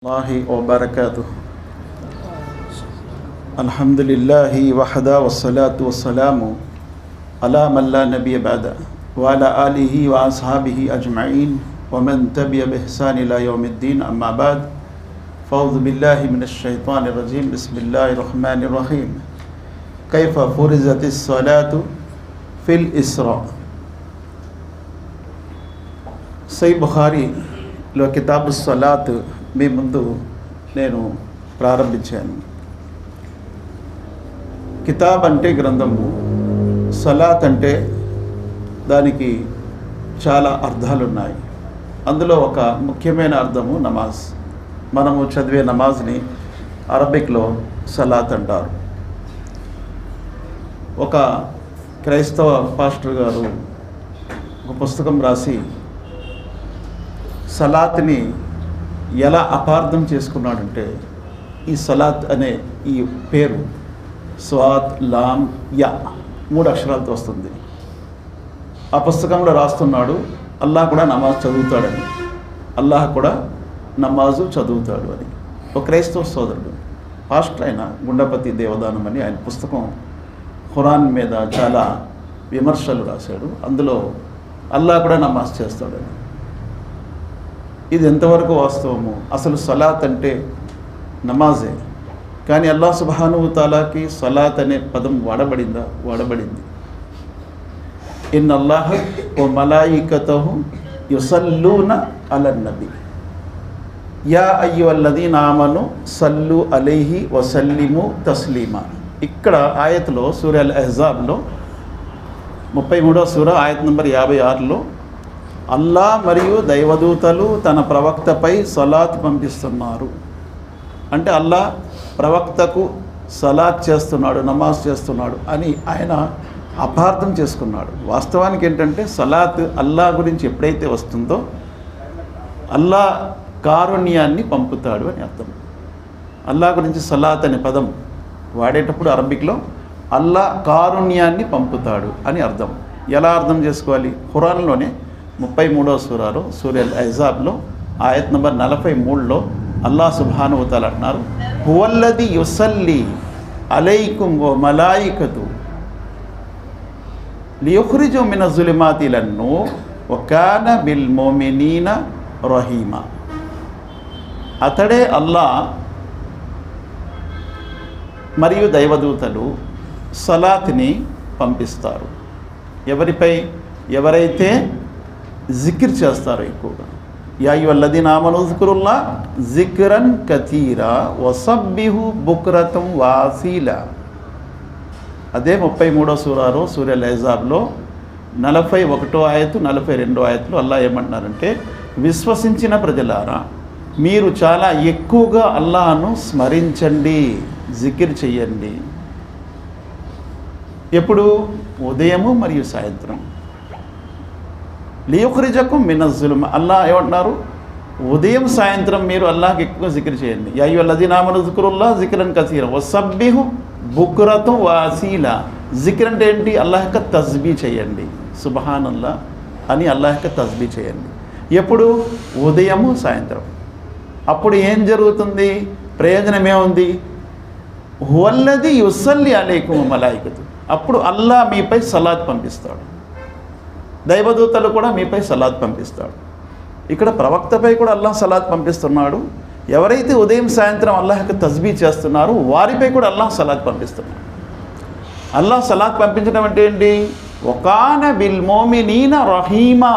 الله وبركاته. الحمد لله وحدا والصلاة والسلام على من لا نبي بعد وعلى آله وأصحابه أجمعين ومن تبع بإحسان إلى يوم الدين أما بعد فأعوذ بالله من الشيطان الرجيم. بسم الله الرحمن الرحيم. كيف فرزت الصلاة في الإسراء؟ سي بخاري لو كتاب الصلاة మీ ముందు నేను ప్రారంభించాను. కితాబ్ అంటే గ్రంథము సలాత్ అంటే దానికి చాలా అర్థాలు ఉన్నాయి అందులో ఒక ముఖ్యమైన అర్థము నమాజ్. మనము చదివే నమాజ్ని అరబిక్లో సలాత్ అంటారు. ఒక క్రైస్తవ పాస్టర్ గారు ఒక పుస్తకం రాసి సలాత్ని ఎలా అపార్థం చేసుకున్నాడంటే ఈ సలాత్ అనే ఈ పేరు స్వాత్ లామ్ యా మూడు అక్షరాలతో వస్తుంది. ఆ పుస్తకంలో రాస్తున్నాడు. అల్లాహ్ కూడా నమాజ్ చదువుతాడని. అల్లాహ్ కూడా నమాజు చదువుతాడు అని. ఒక క్రైస్తవ సోదరుడు పాస్టర్ అయిన గుండపతి దేవదానం అని ఆయన పుస్తకం ఖురాన్ మీద చాలా విమర్శలు రాశాడు. అందులో అల్లాహ్ కూడా నమాజ్ చేస్తాడని. ఇది ఎంతవరకు వాస్తవము? అసలు సలాత్ అంటే నమాజే. కానీ అల్లా సుబాను తాలాకి సలాత్ అనే పదం వాడబడిందా? వాడబడింది. ఇన్ అల్లాహ్ ఓ మలాయికతహు యుసల్లూన అలన్ నబి. యా అయ్యు అల్లదీన్ నామను సల్లు అలైహి వసల్లిము తస్లీమా. ఇక్కడ ఆయతలో సూర్య అల్ అహజాబ్లో ముప్పై మూడో సూర ఆయత్ నంబర్ యాభై ఆరులో అల్లా మరియు దైవదూతలు తన ప్రవక్తపై సలాత్ పంపిస్తున్నారు. అంటే అల్లా ప్రవక్తకు సలాత్ చేస్తున్నాడు నమాజ్ చేస్తున్నాడు అని ఆయన అపార్థం చేసుకున్నాడు. వాస్తవానికి ఏంటంటే సలాత్ అల్లా గురించి ఎప్పుడైతే వస్తుందో అల్లా కారుణ్యాన్ని పంపుతాడు అని అర్థం. అల్లా గురించి సలాత్ అనే పదం వాడేటప్పుడు అరబిక్లో అల్లా కారుణ్యాన్ని పంపుతాడు అని అర్థం. ఎలా అర్థం చేసుకోవాలి? ఖురాన్లోనే ముప్పై మూడవ సూరాలో సూర్య ఐజాబ్లో ఆయత్ నంబర్ నలభై మూడులో అల్లా సుభానువతాలు అంటున్నారు హువల్లది యుసల్లి అలైకుం ఓ మలాయికతు లియుఖ్రిజు మిన జులిమాతిలన్ను ఒకాన బిల్ మోమినీన రహీమా అతడే అల్లా మరియు దైవదూతలు సలాత్ని పంపిస్తారు ఎవరిపై ఎవరైతే జికిర్ చేస్తారు ఎక్కువగా. యాయువల్లది నామనుకురుల్లా జిక్రన్ కతీరా వసబ్బిహు బుక్రతం వాసీల. అదే ముప్పై మూడో సూరాలో సూర్య లైజాబ్లో నలభై ఒకటో ఆయతు నలభై రెండో ఆయతులు అల్లా ఏమంటున్నారంటే విశ్వసించిన ప్రజలారా మీరు చాలా ఎక్కువగా అల్లాను స్మరించండి జికిర్ చెయ్యండి. ఎప్పుడు? ఉదయము మరియు సాయంత్రం. లియుఖరిజకు మినజులుమ అల్లా ఏమంటున్నారు? ఉదయం సాయంత్రం మీరు అల్లాహకి ఎక్కువ జిక్ర చేయండి. అయ్యో లది నామను జిక్రుల్లా జిక్రన్ కసీర. వసబ్బిహు బుక్రతం వాసీల. జిక్ర అంటే ఏంటి? అల్లాహ్ యొక్క తస్బీ చేయండి. సుబహాన్ అల్లా అని అల్లాహ్ యొక్క తస్బీ చేయండి. ఎప్పుడు? ఉదయము సాయంత్రం. అప్పుడు ఏం జరుగుతుంది? ప్రయోజనం ఏముంది? హువల్లది యుసల్లి అలేకుమ మలాయికతు. అప్పుడు అల్లా మీపై సలాద్ పంపిస్తాడు. దైవదూతలు కూడా మీపై సలాద్ పంపిస్తాడు. ఇక్కడ ప్రవక్తపై కూడా అల్లాహ్ సలాద్ పంపిస్తున్నాడు. ఎవరైతే ఉదయం సాయంత్రం అల్లాహకి తస్బీ చేస్తున్నారో వారిపై కూడా అల్లాహ్ సలాద్ పంపిస్తున్నాడు. అల్లాహ్ సలాద్ పంపించడం అంటే ఏంటి? ఒకాన బిల్ మోమినీన రహీమా.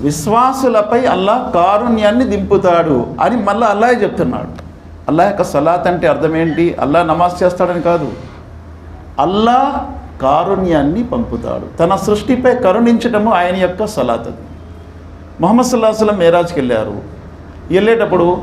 విశ్వాసులపై అల్లాహ్ కారుణ్యాన్ని దింపుతాడు అని మళ్ళీ అల్లాహ్ చెప్తున్నాడు. అల్లాహ్ యొక్క సలాత్ అంటే అర్థం ఏంటి? అల్లాహ్ నమాజ్ చేస్తాడని కాదు. అల్లా కారుణ్యాన్ని పంపుతాడు. తన సృష్టిపై కరుణించడము ఆయన యొక్క సలాత్ మొహమ్మద్ సల్లాహం మేరాజ్కి వెళ్ళారు. వెళ్ళేటప్పుడు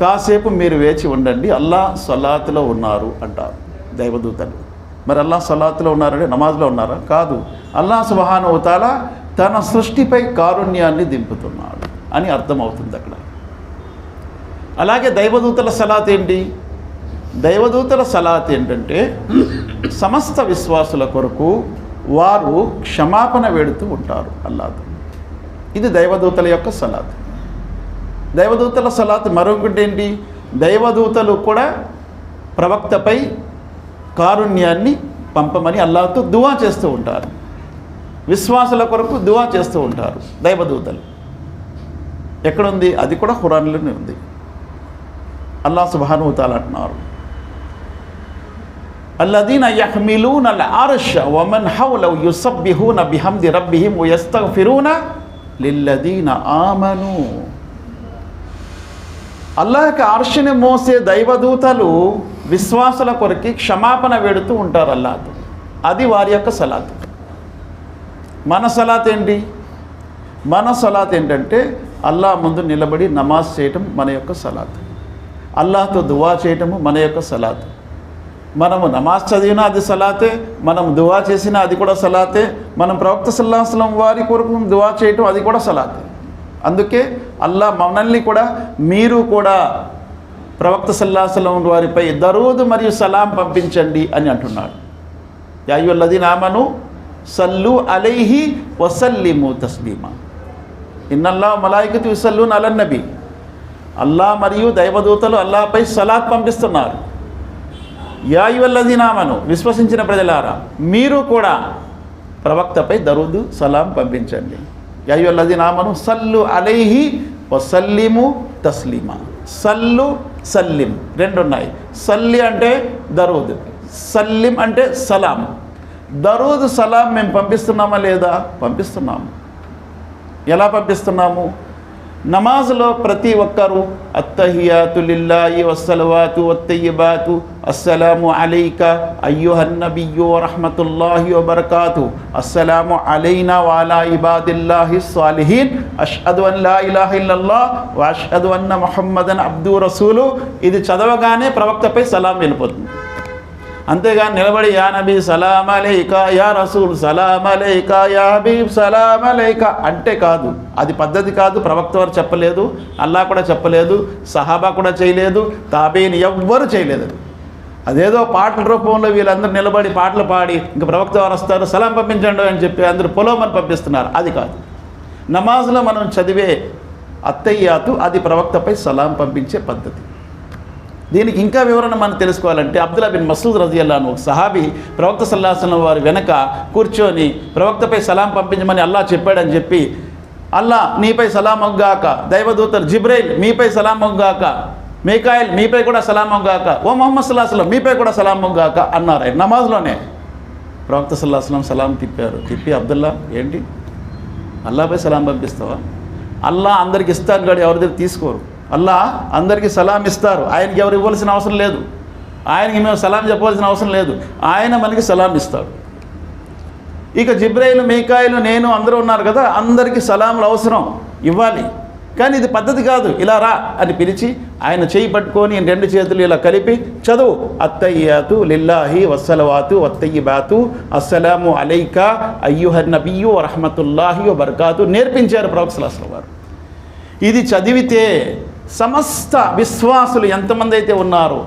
కాసేపు మీరు వేచి ఉండండి అల్లా సలాత్లో ఉన్నారు అంటారు దైవదూతలు. మరి అల్లా సలాత్లో ఉన్నారంటే నమాజ్లో ఉన్నారా? కాదు. అల్లా సుబహానుతాల తన సృష్టిపై కారుణ్యాన్ని దింపుతున్నాడు అని అర్థమవుతుంది అక్కడ. అలాగే దైవదూతల సలాత్ ఏంటి? దైవదూతల సలాత్ ఏంటంటే సమస్త విశ్వాసుల కొరకు వారు క్షమాపణ వేడుతూ ఉంటారు అల్లాదు ఇది దైవదూతల యొక్క సలాత్. దైవదూతల సలాత్ మరొకటి ఏంటి? దైవదూతలు కూడా ప్రవక్తపై కారుణ్యాన్ని పంపమని అల్లాతో దువా చేస్తూ ఉంటారు. విశ్వాసుల కొరకు దువా చేస్తూ ఉంటారు దైవదూతలు. ఎక్కడుంది? అది కూడా హురాన్లోనే ఉంది. అల్లా సుబానుతాలు అంటున్నారు. అల్లదీన యహ్మిలూన్ అల్ అర్ష్ వమన్ హౌలౌ యుసబ్బిహూన బిహమ్ది రబ్బిహిం యస్తగ్ఫిరూన లిల్లదీన ఆమను అర్షిని మోసే దైవదూతలు విశ్వాసుల కొరికి క్షమాపణ వేడుతూ ఉంటారు అల్లాహ్. అది వారి యొక్క సలాత్. మన సలాత్ ఏంటి? మన సలాత్ ఏంటంటే అల్లా ముందు నిలబడి నమాజ్ చేయటం మన యొక్క సలాత్. అల్లాహ్తో దువా చేయటము మన యొక్క సలాత్. మనము నమాజ్ చదివినా అది సలాతే మనం దువా చేసినా అది కూడా సలాతే మనం ప్రవక్త సల్లాహస్లం వారి కొరకు దువా చేయటం అది కూడా సలాతే. అందుకే అల్లా మనల్ని కూడా మీరు కూడా ప్రవక్త సల్లాహస్లం వారిపై దరూద్ మరియు సలాం పంపించండి అని అంటున్నాడు. యాయుల్లది నామను సల్లు అలైహి వసల్లిము తస్లీమా. ఇన్నల్లా మలాయికతు విసల్లు నలన్నబి అల్లా మరియు దైవదూతలు అల్లాపై సలాత్ పంపిస్తున్నారు. యాయువల్లదీనామను విశ్వసించిన ప్రజలారా మీరు కూడా ప్రవక్తపై దరుదు సలాం పంపించండి. యాయువల్లదీనామను సల్లు అలైహి వసల్లిము తస్లీమా. సల్లు సల్లిం రెండు ఉన్నాయి సల్లి అంటే దరూద్ సల్లిం అంటే సలాం. దరూద్ సలాం మేము పంపిస్తున్నామా లేదా? పంపిస్తున్నాము. ఎలా పంపిస్తున్నాము? నమాజ్లో ప్రతి ఒక్కరూ అత్తహియాతు లిల్లాయి వస్సలవాతు వత్తయ్యబాతు అస్సలాము అలైక అయ్యుహన్నబియ్యో రహమతుల్లాహి వబర్కాతు అస్సలాము అలైనా వాలా ఇబాదిల్లాహి సాలిహీన్ అష్హదు అన్ లా ఇలాహ అన్న మొహమ్మదన్ అబ్దు రసూలు. ఇది చదవగానే ప్రవక్తపై సలాం వెళ్ళిపోతుంది. అంతేగాని నిలబడి యా నబీ సలాం అలైక యా రసూల్ సలాం అలైక యా హబీబ్ సలాం అలైక. అంటే కాదు. అది పద్ధతి కాదు ప్రవక్త వారు చెప్పలేదు అల్లా కూడా చెప్పలేదు సహాబా కూడా చేయలేదు తాబీని ఎవ్వరు చేయలేదు. అదేదో పాటల రూపంలో వీళ్ళందరూ నిలబడి పాటలు పాడి ఇంకా ప్రవక్త వారు వస్తారు సలాం పంపించండి అని చెప్పి అందరూ పొలోమని పంపిస్తున్నారు. అది కాదు. నమాజ్లో మనం చదివే అత్తయ్యాతు అది ప్రవక్తపై సలాం పంపించే పద్ధతి. దీనికి ఇంకా వివరణ మనం తెలుసుకోవాలంటే అబ్దుల్లా బిన్ మసూద్ రజియల్లాను ఒక సహాబీ ప్రవక్త సల్లాహం వారి వెనక కూర్చొని ప్రవక్తపై సలాం పంపించమని అల్లా చెప్పాడని చెప్పి అల్లా నీపై సలామొగ్గాక దైవదూతలు జిబ్రైల్ మీపై సలాం మొగ్గాక మీకాయల్ మీపై కూడా సలామొగ్గాక ఓ మొహమ్మద్ సల్లాహం మీపై కూడా సలామొగ్గాక అన్నారు ఆయన నమాజ్లోనే. ప్రవక్త సల్లాహం సలాం తిప్పారు. తిప్పి అబ్దుల్లా ఏంటి? అల్లాపై సలాం పంపిస్తావా? అల్లా అందరికి ఇస్తాను కాడు ఎవరి దగ్గర తీసుకోరు. అల్లా అందరికీ సలాం ఇస్తారు. ఆయనకి ఎవరు ఇవ్వాల్సిన అవసరం లేదు. ఆయనకి మేము సలాం చెప్పవలసిన అవసరం లేదు. ఆయన మనకి సలాం ఇస్తాడు. ఇక జిబ్రాయిలు మేకాయిలు నేను అందరూ ఉన్నారు కదా అందరికీ సలాములు అవసరం ఇవ్వాలి. కానీ ఇది పద్ధతి కాదు. ఇలా రా అని పిలిచి ఆయన చేయి పట్టుకొని రెండు చేతులు ఇలా కలిపి చదువు. అత్తయ్యాతు లిల్లాహి వస్సలవాతు వత్తయ్యబాతు అస్సలాము అలైక అయ్యుహర్ నబియు రహమతుల్లాహి బర్కాతు నేర్పించారు ప్రవక్సలాసల వారు ఇది చదివితే సమస్త విశ్వాసులు ఎంతమంది అయితే ఉన్నారో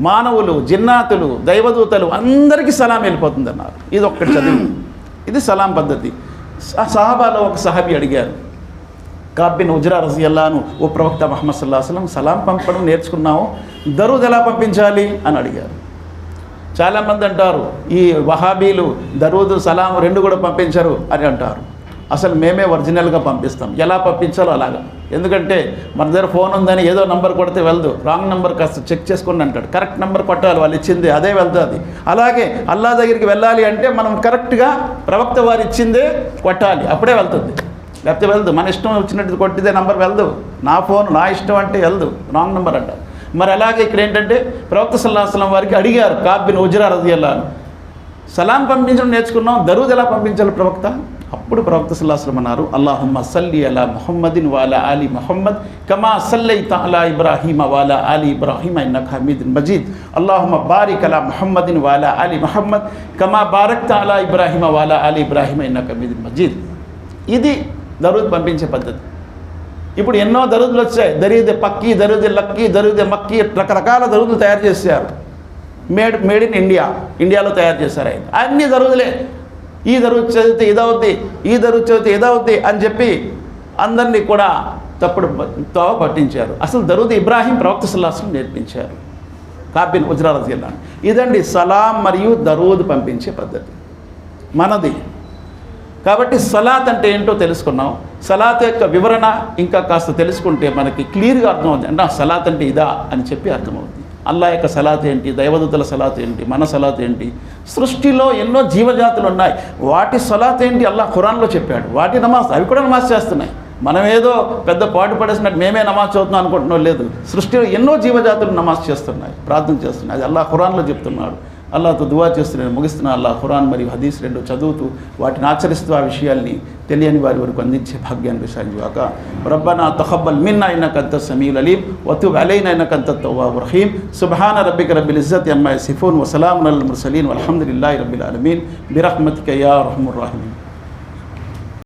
మానవులు జిన్నాతులు దైవదూతలు అందరికీ సలాం వెళ్ళిపోతుంది అన్నారు ఇది ఒక్కటి చదివి. ఇది సలాం పద్ధతి. సహాబాలో ఒక సహాబి అడిగారు. కాబిన్ ఉజ్రా రజియల్లాను ఓ ప్రవక్త మహమ్మద్ సల్లాహ్ సలం సలాం పంపడం నేర్చుకున్నాము దరూద్ ఎలా పంపించాలి? అని అడిగారు. చాలామంది అంటారు ఈ వహాబీలు దరూద్ సలాం రెండు కూడా పంపించరు అని అంటారు. అసలు మేమే ఒరిజినల్గా పంపిస్తాం. ఎలా పంపించాలో అలాగా. ఎందుకంటే మన దగ్గర ఫోన్ ఉందని ఏదో నంబర్ కొడితే వెళ్దు. రాంగ్ నెంబర్ కాస్త చెక్ చేసుకోండి అంటాడు. కరెక్ట్ నెంబర్ కొట్టాలి వాళ్ళు ఇచ్చింది అదే వెళ్తుంది. అలాగే అల్లా దగ్గరికి వెళ్ళాలి అంటే మనం కరెక్ట్గా ప్రవక్త వారు ఇచ్చిందే కొట్టాలి. అప్పుడే వెళ్తుంది. లేకపోతే వెళ్దు. మన ఇష్టం వచ్చినట్టు కొట్టిదే నంబర్ వెళ్దు. నా ఫోన్ నా ఇష్టం అంటే వెళ్దు. రాంగ్ నెంబర్ అంటారు. మరి అలాగే ఇక్కడ ఏంటంటే ప్రవక్త సల్లాహస్లం వారికి అడిగారు కాబిన్ ఉజ్రా రజియల్లాను సలాం పంపించడం నేర్చుకున్నాం. దరువుద్ ఎలా పంపించాలి ప్రవక్త? అప్పుడు ప్రవక్త సల్లాహం అన్నారు అల్లాహమ్మ సల్లి అలా మొహమ్మదిన్ వాలా అలీ మొహమ్మద్ కమా సల్లై అలా ఇబ్రాహీమ వాలా అలీ ఇబ్రాహీమ ఇన్న హమీదిన్ మజీద్. అల్లాహమ్మ బారిక్ అలా మొహమ్మదిన్ వాలా అలీ మొహమ్మద్ కమా బారక్ అలా ఇబ్రాహీమ వాలా అలీ ఇబ్రాహీమ ఇన్న హమీదిన్ మజీద్. ఇది దరూద్ పంపించే పద్ధతి. ఇప్పుడు ఎన్నో దరుదులు వచ్చాయి. దరీదే పక్కి దరుద్ లక్కీ దరుద్ మక్కి రకరకాల దరుదులు తయారు చేశారు. Made made in India. ఇండియాలో తయారు చేశారు ఆయన. అన్ని దరుదులే. ఈ దరువు చదివితే ఇదవుద్ది ఈ దరువు చదివితే ఇదవుద్ది అని చెప్పి అందరినీ కూడా తప్పుడు తోవ పట్టించారు. అసలు దరూద్ ఇబ్రాహీం ప్రవక్త సుల్లాసులు నేర్పించారు. కాబిన్ ఉజ్రాల జిల్లా ఇదండి సలాం మరియు దరూద్ పంపించే పద్ధతి. మనది. కాబట్టి సలాత్ అంటే ఏంటో తెలుసుకున్నాం. సలాత్ యొక్క వివరణ ఇంకా కాస్త తెలుసుకుంటే మనకి క్లియర్గా అర్థమవుతుంది. అంటే సలాత్ అంటే ఇదా అని చెప్పి అర్థమవుతుంది. అల్లా యొక్క సలాత్ ఏంటి? దైవదూతల సలాత్ ఏంటి? మన సలాత్ ఏంటి? సృష్టిలో ఎన్నో జీవజాతులు ఉన్నాయి. వాటి సలాత్ ఏంటి? అల్లా ఖురాన్లో చెప్పాడు. వాటి నమాజ్ అవి కూడా నమాజ్ చేస్తున్నాయి. మనం ఏదో పెద్ద పాటు పడేసినట్టు మేమే నమాజ్ చదువుతున్నాం అనుకుంటున్నాం. లేదు. సృష్టిలో ఎన్నో జీవజాతులు నమాజ్ చేస్తున్నాయి ప్రార్థన చేస్తున్నాయి. అది అల్లా ఖురాన్లో చెప్తున్నాడు. అల్లాతో దువా చేస్తూ నేను ముగిస్తున్నా అల్లా ఖురాన్ మరియు హదీస్ రెండు చదువుతూ వాటిని ఆచరిస్తూ ఆ విషయాల్ని తెలియని వారి వరకు అందించే భాగ్యాన్ని విషయించాక రబ్బనా తహబ్బల్ మిన్నా ఇన్నక అంత సమీల్ అలీం వతు అలైన ఇన్నక అంత తవ్వాబు రహీం సుబ్హాన రబ్బిక రబ్బిల్ ఇజ్జత్ అమ్మాయి సిఫూన్ వసలాం అల్ ముర్సలీన్ వల్హమ్దులిల్లాహి రబ్బిల్ ఆలమీన్ బిరహ్మతిక యా రహముర్ రహీం